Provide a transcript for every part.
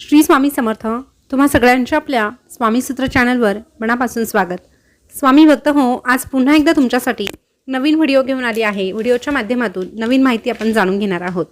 श्री स्वामी समर्थ तुम्हा सगळ्यांच्या आपल्या स्वामीसूत्र चॅनलवर मनापासून स्वागत. स्वामी भक्त हो आज पुन्हा एकदा तुमच्यासाठी नवीन व्हिडिओ घेऊन आली आहे. व्हिडिओच्या माध्यमातून नवीन माहिती आपण जाणून घेणार आहोत.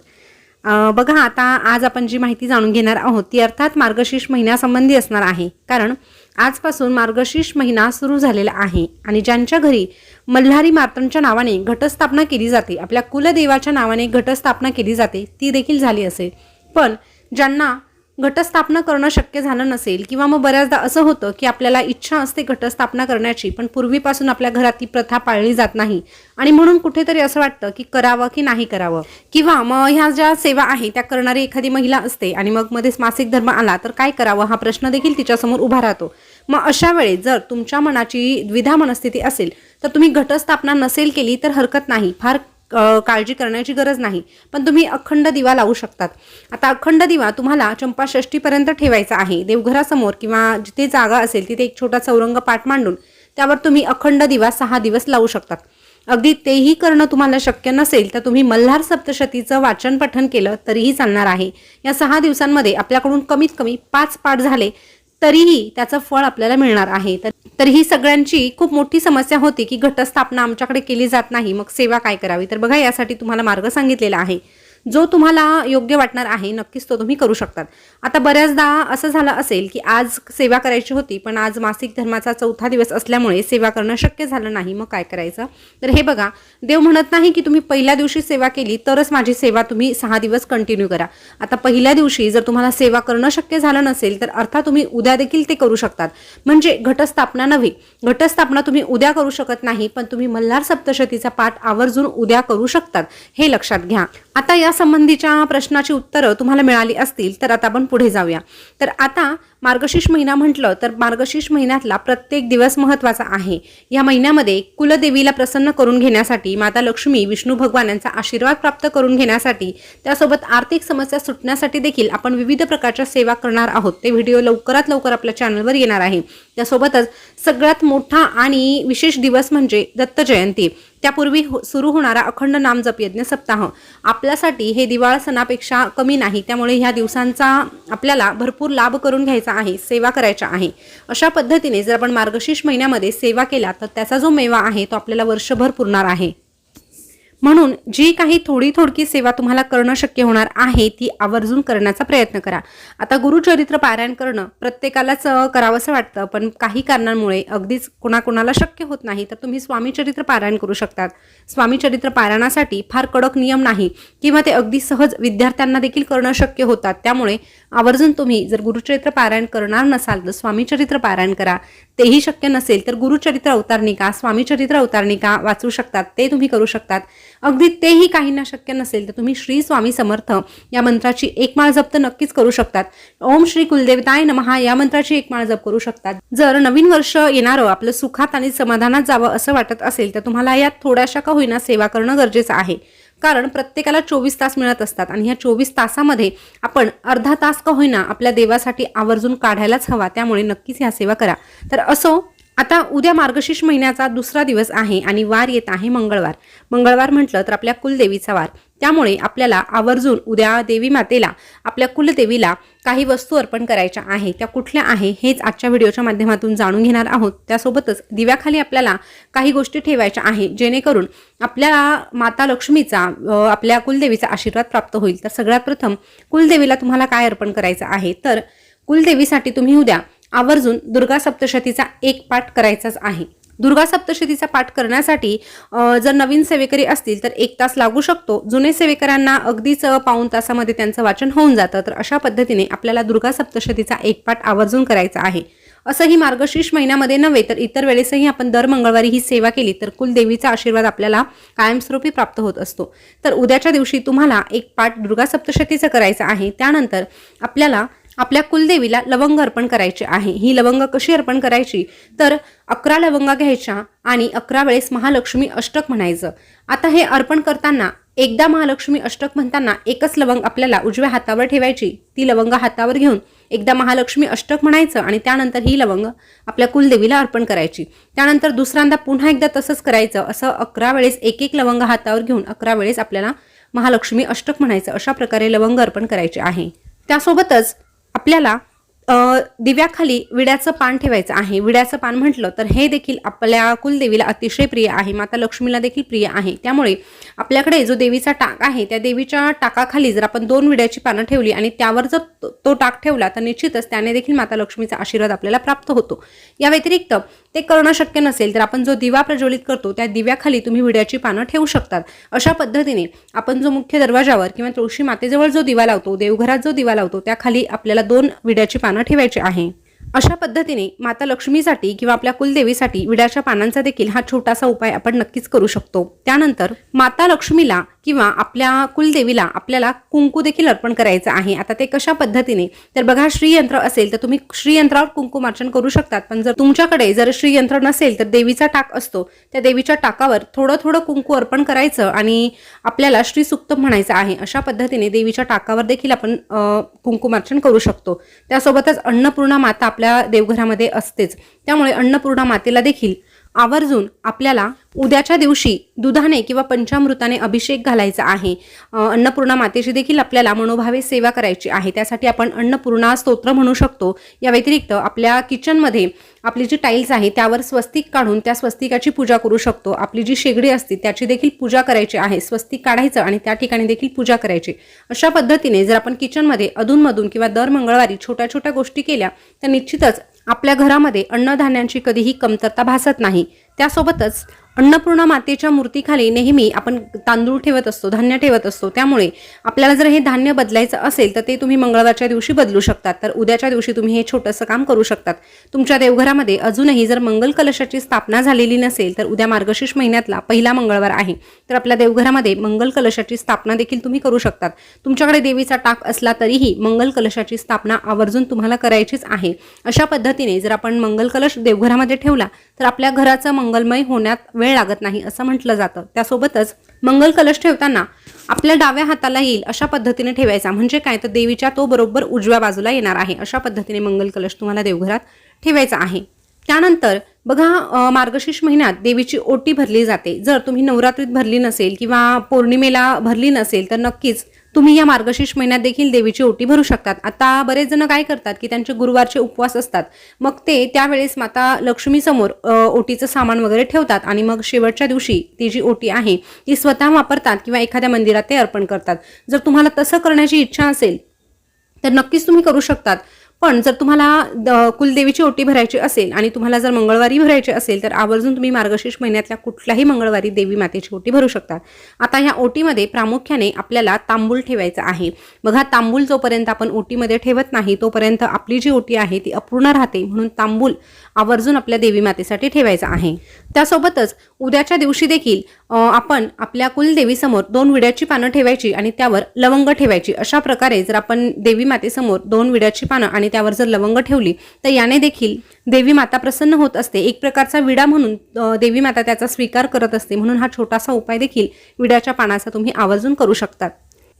बघा आता आज आपण जी माहिती जाणून घेणार आहोत ती अर्थात मार्गशीर्ष महिन्यासंबंधी असणार आहे. कारण आजपासून मार्गशीर्ष महिना सुरू झालेला आहे आणि ज्यांच्या घरी मल्हारी मार्तंडच्या नावाने घटस्थापना केली जाते आपल्या कुलदेवाच्या नावाने घटस्थापना केली जाते ती देखील झाली असेल. पण ज्यांना घटस्थापना करणं शक्य झालं नसेल किंवा मग बऱ्याचदा असं होतं की आपल्याला इच्छा असते घटस्थापना करण्याची पण पूर्वीपासून आपल्या घरात ती प्रथा पाळली जात नाही. आणि म्हणून कुठेतरी असं वाटतं की करावं की नाही करावं? किंवा मग ह्या ज्या सेवा आहे त्या करणारी एखादी महिला असते आणि मग मध्येच मासिक धर्म आला तर काय करावं? हा प्रश्न देखील तिच्यासमोर उभा राहतो. मग अशा वेळेस जर तुमच्या मनाची द्विधा मनस्थिती असेल तर तुम्ही घटस्थापना नसेल केली तर हरकत नाही. फार काळजी करण्याची गरज नाही. पण तुम्ही अखंड दिवा लावू शकतात. आता अखंड दिवा तुम्हाला चंपाषष्टीपर्यंत ठेवायचा आहे. देवघरासमोर किंवा जिथे जागा असेल तिथे एक छोटा चौरंग पाठ मांडून त्यावर तुम्ही अखंड दिवा सहा दिवस लावू शकतात. अगदी तेही करणं तुम्हाला शक्य नसेल तर तुम्ही मल्हार सप्तशतीचं वाचन पठन केलं तरीही चालणार आहे. या सहा दिवसांमध्ये आपल्याकडून कमीत कमी पाच पाठ झाले तरीही त्याचं फळ आपल्याला मिळणार आहे. तर तर ही सगळ्यांची खूप मोठी समस्या होती की घटस्थापना आमच्याकडे केली जात नाही. मग सेवा काय करावी? तर बघा यासाठी तुम्हाला मार्ग सांगितलेला आहे. जो तुम्हाला योग्य वाटणार आहे नक्कीच तो तुम्ही करू शकतात. आता बऱ्याचदा असं झालं असेल की आज सेवा करायची होती पण आज मासिक धर्माचा चौथा दिवस असल्यामुळे सेवा करणं शक्य झालं नाही. मग काय करायचं? तर हे बघा देव म्हणत नाही की तुम्ही पहिल्या दिवशी सेवा केली तरच माझी सेवा तुम्ही सहा दिवस कंटिन्यू करा. आता पहिल्या दिवशी जर तुम्हाला सेवा करणं शक्य झालं नसेल तर अर्थात तुम्ही उद्या देखील ते करू शकतात. म्हणजे घटस्थापना नव्हे. घटस्थापना तुम्ही उद्या करू शकत नाही पण तुम्ही मल्हार सप्तशतीचा पाठ आवर्जून उद्या करू शकतात हे लक्षात घ्या. आता या संबंधीच्या प्रश्नाची उत्तरं तुम्हाला मिळाली असतील तर आता आपण पुढे जाऊया. तर आता मार्गशीर्ष महिना म्हटलं तर मार्गशीर्ष महिन्यातला प्रत्येक दिवस महत्त्वाचा आहे. या महिन्यामध्ये कुलदेवीला प्रसन्न करून घेण्यासाठी माता लक्ष्मी विष्णू भगवान यांचा आशीर्वाद प्राप्त करून घेण्यासाठी त्यासोबत आर्थिक समस्या सुटण्यासाठी देखील आपण विविध प्रकारच्या सेवा करणार आहोत. ते व्हिडिओ लवकरात लवकर आपल्या चॅनलवर येणार आहे. त्यासोबतच सगळ्यात मोठा आणि विशेष दिवस म्हणजे दत्त जयंती. त्यापूर्वी हो- सुरू होणारा अखंड नामजप यज्ञ सप्ताह. आपल्यासाठी हे दिवाळ सणापेक्षा कमी नाही त्यामुळे ह्या दिवसांचा आपल्याला भरपूर लाभ करून घ्यायचा आहे सेवा करायच्या आहे. अशा पद्धतीने जर आपण मार्गशीर्ष महिन्यामध्ये सेवा केला तर त्याचा जो मेवा आहे तो आपल्याला वर्षभर पुरणार आहे. म्हणून जी काही थोडी थोडकी सेवा तुम्हाला करणं शक्य होणार आहे ती आवर्जून करण्याचा प्रयत्न करा. आता गुरुचरित्र पारायण करणं प्रत्येकालाच करावंसं वाटतं पण काही कारणांमुळे अगदीच कोणाकोणाला शक्य होत नाही तर तुम्ही स्वामीचरित्र पारायण करू शकतात. स्वामीचरित्र पारायणासाठी फार कडक नियम नाही किंवा ते अगदी सहज विद्यार्थ्यांना देखील करणं शक्य होतात. त्यामुळे आवर्जून तुम्ही जर गुरुचरित्र पारायण करणार नसाल तर स्वामीचरित्र पारायण करा. तेही शक्य नसेल तर गुरुचरित्र अवतारणिका स्वामीचरित्र अवतारणिका वाचू शकतात ते तुम्ही करू शकतात. अगदी तेही काहींना शक्य नसेल तर तुम्ही श्री स्वामी समर्थ या मंत्राची एक माळ जप तर नक्कीच करू शकतात. ओम श्री कुलदेवताय नमहा या मंत्राची एक माळ जप करू शकतात. जर नवीन वर्ष येणारं आपलं सुखात आणि समाधानात जावं असं वाटत असेल तर तुम्हाला यात थोड्याशा का होईना सेवा करणं गरजेचं आहे. कारण प्रत्येकाला चोवीस तास मिळत असतात आणि ह्या चोवीस तासामध्ये आपण अर्धा तास का होईना आपल्या देवासाठी आवर्जून काढायलाच हवा त्यामुळे नक्कीच ह्या सेवा करा. तर असो आता उद्या मार्गशीर्ष महिन्याचा दुसरा दिवस आहे आणि वार येत आहे मंगळवार. मंगळवार म्हटलं तर आपल्या कुलदेवीचा वार. त्यामुळे आपल्याला आवर्जून उद्या देवी मातेला आपल्या कुलदेवीला काही वस्तू अर्पण करायच्या आहे त्या कुठल्या आहे हेच आजच्या व्हिडिओच्या माध्यमातून जाणून घेणार आहोत. त्यासोबतच दिव्याखाली आपल्याला काही गोष्टी ठेवायच्या आहे जेणेकरून आपल्या माता लक्ष्मीचा आपल्या कुलदेवीचा आशीर्वाद प्राप्त होईल. तर सगळ्यात प्रथम कुलदेवीला तुम्हाला काय अर्पण करायचं आहे? तर कुलदेवीसाठी तुम्ही उद्या आवर्जून दुर्गा सप्तशतीचा एक पाठ करायचाच आहे. दुर्गा सप्तशतीचा पाठ करण्यासाठी जर नवीन सेवेकरी असतील तर एक तास लागू शकतो. जुने सेवेकरांना अगदीच पाऊन पाऊण तासामध्ये त्यांचं वाचन होऊन जातं. तर अशा पद्धतीने आपल्याला दुर्गा सप्तशतीचा एक पाठ आवर्जून करायचा आहे. असंही मार्गशीर्ष महिन्यामध्ये नव्हे तर इतर वेळेसही आपण दर मंगळवारी ही सेवा केली तर कुलदेवीचा आशीर्वाद आपल्याला कायमस्वरूपी प्राप्त होत असतो. तर उद्याच्या दिवशी तुम्हाला एक पाठ दुर्गा सप्तशतीचा करायचं आहे. त्यानंतर आपल्याला आपल्या कुलदेवीला लवंग अर्पण करायचे आहे. ही लवंग कशी अर्पण करायची? तर अकरा लवंगा घ्यायच्या आणि अकरा वेळेस महालक्ष्मी अष्टक म्हणायचं. आता हे अर्पण करताना एकदा महालक्ष्मी अष्टक म्हणताना एकच लवंग आपल्याला उजव्या हातावर ठेवायची. ती लवंग हातावर घेऊन एकदा महालक्ष्मी अष्टक म्हणायचं आणि त्यानंतर ही लवंग आपल्या कुलदेवीला अर्पण करायची. त्यानंतर दुसऱ्यांदा पुन्हा एकदा तसंच करायचं. असं अकरा वेळेस एक एक लवंग हातावर घेऊन अकरा वेळेस आपल्याला महालक्ष्मी अष्टक म्हणायचं. अशा प्रकारे लवंग अर्पण करायचे आहे. त्यासोबतच आपल्याला दिव्याखाली विड्याचं पान ठेवायचं आहे. विड्याचं पान म्हटलं तर हे देखील आपल्या कुलदेवीला अतिशय प्रिय आहे. माता लक्ष्मीला देखील प्रिय आहे. त्यामुळे आपल्याकडे जो देवीचा टाक आहे त्या देवीच्या टाकाखाली जर आपण दोन विड्याची पानं ठेवली आणि त्यावर जर तो- तो टाक ठेवला तर निश्चितच त्याने देखील माता लक्ष्मीचा आशीर्वाद आपल्याला प्राप्त होतो. या व्यतिरिक्त ते करणं शक्य नसेल तर आपण जो दिवा प्रज्वलित करतो त्या दिव्याखाली तुम्ही विड्याची पानं ठेवू शकतात. अशा पद्धतीने आपण जो मुख्य दरवाजावर किंवा तुळशी मातेजवळ जो दिवा लावतो देवघरात जो दिवा लावतो त्याखाली आपल्याला दोन विड्याची पानं ठेवायची आहे. अशा पद्धतीने माता लक्ष्मीसाठी किंवा आपल्या कुलदेवीसाठी विड्याच्या पानांचा देखील हा छोटासा उपाय आपण नक्कीच करू शकतो. त्यानंतर माता लक्ष्मीला किंवा आपल्या कुलदेवीला आपल्याला कुंकू देखील अर्पण करायचं आहे. आता ते कशा पद्धतीने? तर बघा श्रीयंत्र असेल तर तुम्ही श्रीयंत्रावर कुंकुमार्चन करू शकतात. पण जर तुमच्याकडे जर श्रीयंत्र नसेल तर देवीचा टाक असतो. त्या देवीच्या टाकावर थोडं थोडं कुंकू अर्पण करायचं आणि आपल्याला श्री सुक्त म्हणायचं आहे. अशा पद्धतीने देवीच्या टाकावर देखील आपण कुंकुमार्चन करू शकतो. त्यासोबतच अन्नपूर्णा माता आपल्या देवघरामध्ये असतेच. त्यामुळे अन्नपूर्णा मातेला देखील आवर्जून आपल्याला उद्याच्या दिवशी दुधाने किंवा पंचामृताने अभिषेक घालायचा आहे. अन्नपूर्णा मातेची देखील आपल्याला मनोभावे सेवा करायची आहे. त्यासाठी आपण अन्नपूर्णा स्तोत्र म्हणू शकतो. या व्यतिरिक्त आपल्या किचनमध्ये आपली जी टाईल्स आहे त्यावर स्वस्तिक काढून त्या स्वस्तिकाची पूजा करू शकतो. आपली जी शेगडी असते त्याची देखील पूजा करायची आहे. स्वस्तिक काढायचं आणि त्या ठिकाणी देखील पूजा करायची. अशा पद्धतीने जर आपण किचनमध्ये अधूनमधून किंवा दर मंगळवारी छोट्या छोट्या गोष्टी केल्या तर निश्चितच आपल्या घरामध्ये अन्नधान्यांची कधीही कमतरता भासत नाही. त्यासोबतच अन्नपूर्णा मातेच्या मूर्तीखाली नेहमी आपण तांदूळ ठेवत असतो धान्य ठेवत असतो. त्यामुळे आपल्याला जर हे धान्य बदलायचं असेल तर ते तुम्ही मंगळवारच्या दिवशी बदलू शकतात. तर उद्याच्या दिवशी तुम्ही हे छोटंसं काम करू शकतात. तुमच्या देवघरामध्ये अजूनही जर मंगल कलशाची स्थापना झालेली नसेल तर उद्या मार्गशीर्ष महिन्यातला पहिला मंगळवार आहे. तर आपल्या देवघरामध्ये मंगल कलशाची स्थापना देखील तुम्ही करू शकतात. तुमच्याकडे देवीचा टाक असला तरीही मंगल कलशाची स्थापना आवर्जून तुम्हाला करायचीच आहे. अशा पद्धतीने जर आपण मंगल कलश देवघरामध्ये ठेवला तर आपल्या घराचं मंगलमय होण्यात वेळ लागत नाही असं म्हटलं जातं. त्यासोबतच मंगल कलश ठेवताना आपल्या डाव्या हाताला येईल अशा पद्धतीने ठेवायचा. म्हणजे काय? तर देवीच्या तो बरोबर उजव्या बाजूला येणार आहे. अशा पद्धतीने मंगल कलश तुम्हाला देवघरात ठेवायचा आहे. त्यानंतर बघा मार्गशीर्ष महिन्यात देवीची ओटी भरली जाते. जर तुम्ही नवरात्रीत भरली नसेल किंवा पौर्णिमेला भरली नसेल तर नक्कीच तुम्ही या मार्गशीर्ष महिन्यात देखील देवीची ओटी भरू शकतात. आता बरेच जण काय करतात की त्यांचे गुरुवारचे उपवास असतात. मग ते त्यावेळेस माता लक्ष्मीसमोर ओटीचं सामान वगैरे ठेवतात आणि मग शेवटच्या दिवशी ती जी ओटी आहे ती स्वतः वापरतात किंवा एखाद्या मंदिरात ते अर्पण करतात. जर तुम्हाला तसं करण्याची इच्छा असेल तर नक्कीच तुम्ही करू शकतात. पण जर तुम्हाला द- कुलदेवीची ओटी भरायची असेल आणि तुम्हाला जर मंगळवारी भरायची असेल तर आवर्जून तुम्ही मार्गशीर्ष महिन्यातल्या कुठल्याही मंगळवारी देवी मातेची ओटी भरू शकता. आता ह्या ओटीमध्ये प्रामुख्याने आपल्याला तांबूल ठेवायचं आहे. बघा तांबूल जोपर्यंत आपण ओटीमध्ये ठेवत नाही तोपर्यंत आपली जी ओटी आहे ती अपूर्ण राहते. म्हणून तांबूल आवर्जून आपल्या देवी मातेसाठी ठेवायचा आहे. त्यासोबतच उद्याच्या दिवशी देखील आपण आपल्या कुलदेवीसमोर दोन विड्याची पानं ठेवायची आणि त्यावर लवंग ठेवायची. अशा प्रकारे जर आपण देवी मातेसमोर दोन विड्याची पानं आणि त्यावर जर लवंग ठेवली तर याने देखील देवी माता प्रसन्न होत असते. एक प्रकारचा विडा म्हणून देवी माता त्याचा स्वीकार करत असते. म्हणून हा छोटासा उपाय देखील विड्याच्या पानाचा तुम्ही आवर्जून करू शकतात.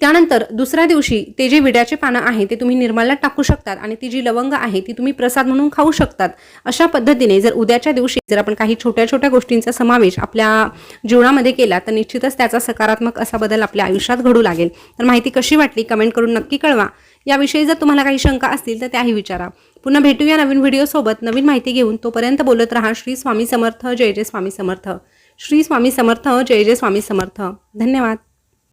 त्यानंतर दुसऱ्या दिवशी ते जे विड्याचे पानं आहे ते तुम्ही निर्माल्यात टाकू शकतात आणि ती जी लवंग आहे ती तुम्ही प्रसाद म्हणून खाऊ शकतात. अशा पद्धतीने जर उद्याच्या दिवशी जर आपण काही छोट्या छोट्या गोष्टींचा समावेश आपल्या जीवनामध्ये केला तर निश्चितच त्याचा सकारात्मक असा बदल आपल्या आयुष्यात घडू लागेल. तर माहिती कशी वाटली कमेंट करून नक्की कळवा. याविषयी जर तुम्हाला काही शंका असतील तर त्याही विचारा. पुन्हा भेटूया नवीन व्हिडिओसोबत नवीन माहिती घेऊन तोपर्यंत बोलत राहा. श्री स्वामी समर्थ. जय जय स्वामी समर्थ. श्री स्वामी समर्थ. जय जय स्वामी समर्थ. धन्यवाद.